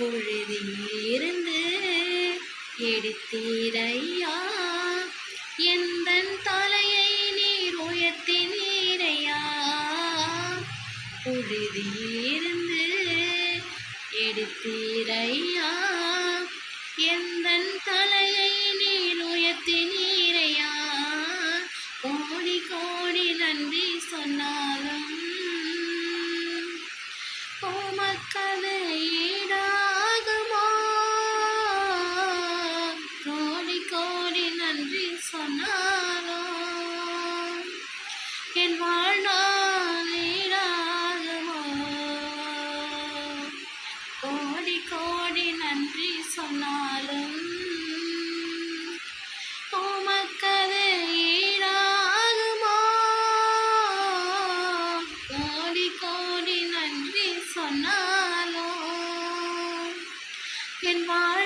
பொழுதிலிருந்து எடுத்தீரையா? எந்தன் தலையை நீர் உயர்த்தினீரையா? பொழுதிலிருந்து எடுத்தீரையா? எந்தன் தலையை நீர் உயர்த்தினீரையா? கோடி கோடி நன்றி சொன்னாலும் கோமக்கதையே நன்றி சொன்னாலும் என் வாழ்நாள் ஈடாகுமா கோடி கோடி நன்றி சொன்னாலும் உமக்கது ஈடாகுமா? கோடி கோடி நன்றி சொன்னாலும் என் வாழ்